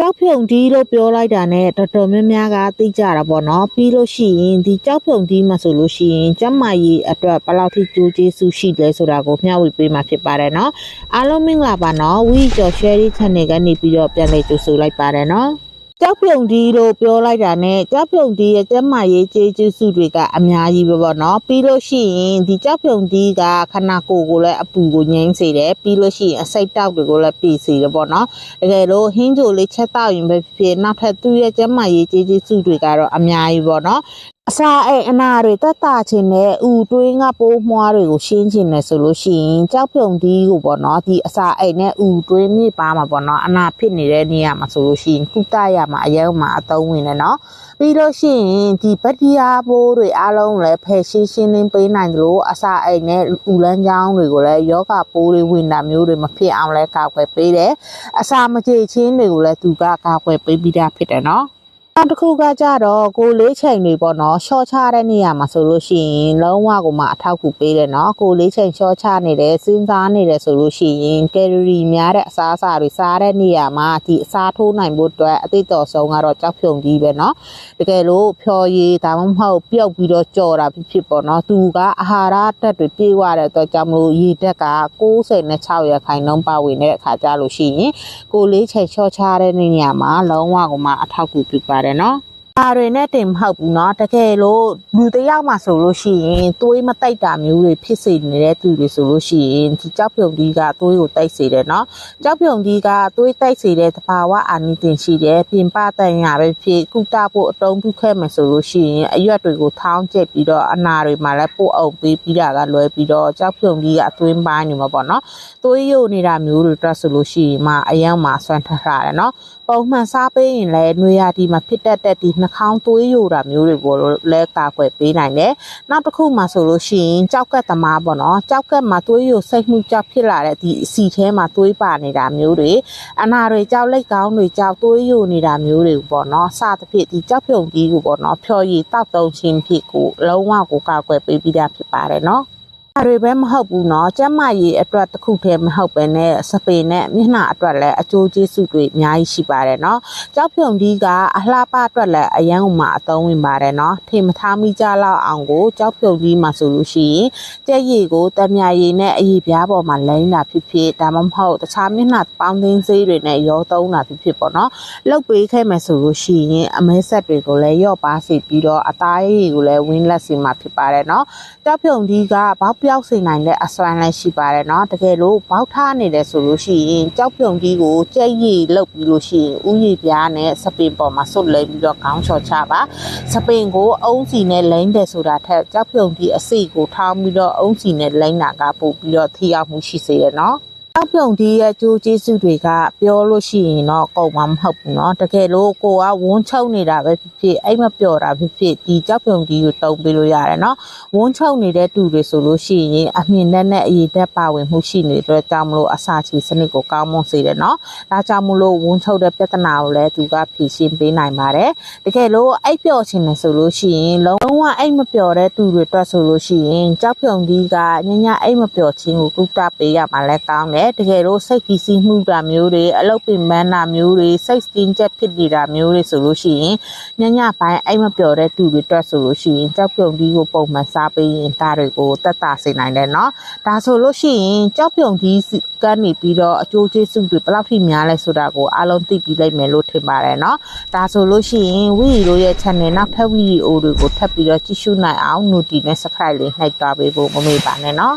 ကြောက်ဖြုံဒီလို့ပြောလိုက်တာနဲ့တော်တော်များများကသိကြတာပေါ့နော်ပြီးလို့ရှိရင်ဒီကြောက်ဖြုံဒီမှာဆိုလို့ရှိရင်ကျမကြီးအတွက်ဘယ်လောက်ထိကြိုးကျေးဇူးရှိလဲဆိုတာကိုမျှဝေပေးမှာဖြစ်ပါတယ်နော်အားလုံးမင်္ဂလာပါနော်ဝီကျော် share channel ကနေပြီးတော့ပြန်လည်ကြိုဆိုလိုက်ပါတယ်နော် ကြောက်ဖြုံဒီလို့ပြောလိုက်တာနဲ့ကြောက်ဖြုံဒီရဲ့ကျမရေးကျေးဇူးစုတွေကအများကြီးပဲပေါ့နော်ပြီးလို့ရှိရင်ဒီကြောက်ဖြုံဒီကခန္ဓာကိုယ်ကိုလည်းအပူကိုငြိမ်းစေတယ်ပြီးလို့ရှိရင်အစိတ်တောက်တွေကိုလည်းပြည့်စေတယ်ပေါ့နော်တကယ်လို့ဟင်းချိုလေးချက်တောက်ရင်ပဲဖြစ်ဖြစ်နောက်ထပ်သူ့ရဲ့ကျန်းမာရေးကြီးကြီးစုတွေကတော့အများကြီးပေါ့နော် အစာအိမ်အနာတွေတက်တာခြင်းနဲ့ဥတွင်းကပိုးမွှားတွေကိုရှင်းခြင်းနဲ့ဆိုလို့ရှိရင်ကြောက်ဖြုံဒီကိုပေါ့နော်ဒီအစာအိမ်နဲ့ဥတွင်းမြေပါမှာပေါ့နော်အနာဖြစ်နေတဲ့နေရာမှာဆိုလို့ရှိရင်ကုတရမှာအယုံမှာအသုံးဝင်တယ်နော်ပြီးလို့ရှိရင်ဒီဗတ္တိယာဘိုးတွေအားလုံးလည်းဖယ်ရှင်းရှင်းလင်းပေးနိုင်တယ်လို့အစာအိမ်နဲ့ဥလန်းချောင်းတွေကိုလည်းယောဂပိုးတွေဝင်တာမျိုးတွေမဖြစ်အောင်လည်းကာကွယ်ပေးတယ်အစာမကြေချင်းတွေကိုလည်းသူကကာကွယ်ပေးပြီးသားဖြစ်တယ်နော် နောက်တစ်ခုကကြတော့ကိုလေးချိန်တွေပေါ့နော်ရှော့ချတဲ့နေရာမှာဆိုလို့ရှိရင်လုံးဝကိုမှအထောက်အကူပေးတယ်နော်ကိုလေးချိန်ရှော့ချနေတယ်စဉ်းစားနေတယ်ဆိုလို့ရှိရင်ကယ်လရီများတဲ့အစားအစာတွေစားတဲ့နေရာမှာဒီအစားထိုးနိုင်ဖို့အတွက်အသိတော်ဆုံးကတော့ကြောက်ဖြုံကြီးပဲနော်တကယ်လို့ဖြော်ရည်ဒါမှမဟုတ်ပြုတ်ပြီးတော့ကြော်တာဖြစ်ဖြစ်ပေါ့နော်သူကအဟာရတက်တွေပြေးသွားတဲ့အတွက်ကြောင့်မလို့ရေတက်က60နဲ့6ရခိုင်နှုန်းပါဝင်တဲ့အခါကြလို့ရှိရင်ကိုလေးချိန်ချော့ချတဲ့နေရာမှာလုံးဝကိုမှအထောက်အကူပြုပါတယ်နော် အားတွေနဲ့တင်မဟုတ်ဘူးเนาะတကယ်လို့လူတစ်ယောက်မှဆိုလို့ရှိရင်သွေးမတိတ်တာမျိုးတွေဖြစ်စေနေတဲ့သူတွေဆိုလို့ရှိရင်ဒီကြောက်ပြုံဒီကသွေးကိုတိတ်စေတယ်เนาะကြောက်ပြုံဒီကသွေးတိတ်စေတဲ့သဘာဝအာနိသင်ရှိတယ်ပြင်ပတန်ရပဲဖြစ်ကုတဖို့အတုံးပြုခဲ့မယ်ဆိုလို့ရှိရင်အရွက်တွေကိုထောင်းကျက်ပြီးတော့အနာတွေမှာလည်းပို့အောင်ပေးပြီးတာကလွယ်ပြီးတော့ကြောက်ပြုံဒီကအသွင်းပိုင်းနေမှာပေါ့เนาะသွေးယိုနေတာမျိုးတွေအတွက်ဆိုလို့ရှိရင်မှအယံမှာဆွမ်းထထားတယ်เนาะ ပုံမှန်စားပေးရင်လည်းနှွေရာဒီမှာဖြစ်တတ်တဲ့ဒီ နှာခေါင်းသွေးယိုတာမျိုးတွေကိုလည်းကာကွယ်ပေးနိုင်တယ်။နောက်တစ်ခုမှဆိုလို့ရှိရင်ကြောက်ကက်သမားပေါ့နော်။ကြောက်ကက်မှာသွေးယိုစိတ်မှုကြောက်ဖြစ်လာတဲ့ဒီအစီထဲမှာသွေးပါနေတာမျိုးတွေအနာတွေကြောက်လက်ကောင်းတွေကြောက်သွေးယိုနေတာမျိုးတွေပေါ့နော်။စသဖြင့်ဒီကြောက်ပြုံကြီးကိုပေါ့နော်။ဖြော်ရည်တောက်တုံချင်းဖြစ်ကိုလုံးဝကိုကာကွယ်ပေးပြီးသားဖြစ်ပါတယ်နော်။ဒါ တွေပဲမဟုတ်ဘူးเนาะကျမကြီးအတွက်တစ်ခုတည်းမဟုတ်ပဲနဲ့စပင်နဲ့မျက်နှာအတွက်လည်းအကျိုးကျေးဇူးတွေအများကြီးရှိပါတယ်เนาะကြောက်ဖြုံဒီကအလှပအတွက်လည်းအရန်ဥမှာအသုံးဝင်ပါတယ်เนาะထေမထားမိကြလောက်အောင်ကိုကြောက်ဖြုံဒီမှာဆိုလို့ရှိရင်ကြက်ရည်ကိုတမြရည်နဲ့အရည်ပြားပေါ်မှာလိမ့်တာဖြစ်ဖြစ်ဒါမှမဟုတ်တခြားမျက်နှာပေါင်းသင်းဆေးတွေနဲ့ရောသုံးတာဖြစ်ဖြစ်ပေါ့เนาะလုတ်ပေးခဲ့မယ်ဆိုလို့ရှိရင်အမဲဆက်တွေကိုလည်းရော့ပါစေပြီးတော့အသားရည်ကိုလည်းဝင်းလက်စီမှာဖြစ်ပါတယ်เนาะ ကြောက်ဖြုံဒီကဘောက် ပျောက်စေနိုင်တဲ့အစွမ်းလည်းရှိပါတယ်နော်တကယ်လို့ဘောက်ထားနေတယ်ဆိုလို့ရှိရင်ကြောက်ပြုံကြီးကိုကြက်ရည်လုတ်ပြီးလို့ရှိရင်ဥရည်ပြားနဲ့စပင်ပေါ်မှာဆွတ်လိမ်ပြီးတော့ခေါင်းချော်ချပါစပင်ကိုအုံးစီနဲ့လိမ့်တယ်ဆိုတာထက်ကြောက်ပြုံကြီးအစိကိုထောင်းပြီးတော့အုံးစီနဲ့လိမ့်တာကပို့ပြီးတော့ထိရောက်မှုရှိစေရနော် เนาะ တောက်ပြုံဒီရဲ့ကြိုးကျေးဇူးတွေကပြောလို့ရှိရင်တော့ကုန်မှာမဟုတ်ဘူးเนาะတကယ်လို့ကိုကဝန်းချုံနေတာပဲဖြစ်ဖြစ်အိမ်မပျော်တာဖြစ်ဖြစ်ဒီကြောက်ပြုံဒီကိုတုံပေးလို့ရတယ်เนาะဝန်းချုံနေတဲ့တူတွေဆိုလို့ရှိရင်အမြင့်နဲ့နဲ့အရေးတက်ပါဝင်မှုရှိနေတဲ့အတွက်ကြောင့်မလို့အစာချီစနစ်ကိုကောင်းမွန်စေတယ်เนาะဒါကြောင့်မလို့ဝန်းချုံတဲ့ပြဿနာကိုလည်းသူကဖြေရှင်းပေးနိုင်ပါတယ်တကယ်လို့အိပ်ပျော်ခြင်းနဲ့ဆိုလို့ရှိရင်လုံးဝအိမ်မပျော်တဲ့တူတွေအတွက်ဆိုလို့ရှိရင်ကြောက်ပြုံဒီကညညအိမ်မပျော်ခြင်းကိုကုသပေးရမှာလဲကောင်းတယ် တကယ်လို့စိတ်ကြီးစီးမှုတာမျိုးတွေအလုပ်ပင်ပန်းတာမျိုးတွေစိတ်စတင်းချက်ဖြစ်နေတာမျိုးတွေဆိုလို့ရှိရင်ညညပိုင်းအိမ်မပျော်တဲ့သူတွေအတွက်ဆိုလို့ရှိရင်ကြောက်ပြုံဒီကိုပုံမှန်စားပေးရင်ဒါတွေကိုတက်တာစေနိုင်တယ်เนาะဒါဆိုလို့ရှိရင်ကြောက်ပြုံဒီကနေပြီးတော့အကျိုးကျေးဇူးတွေဘယ်လောက်ထိများလဲဆိုတာကိုအားလုံးသိပြီးလိုက်မယ်လို့ထင်ပါတယ်เนาะဒါဆိုလို့ရှိရင်ဝီရီတို့ရဲ့ channel နောက်ထပ်ဗီဒီယိုတွေကိုထပ်ပြီးတော့ကြည့်ရှုနိုင်အောင် notify နဲ့ subscribe လေးနှိပ်သွားပေးဖို့မမေ့ပါနဲ့เนาะ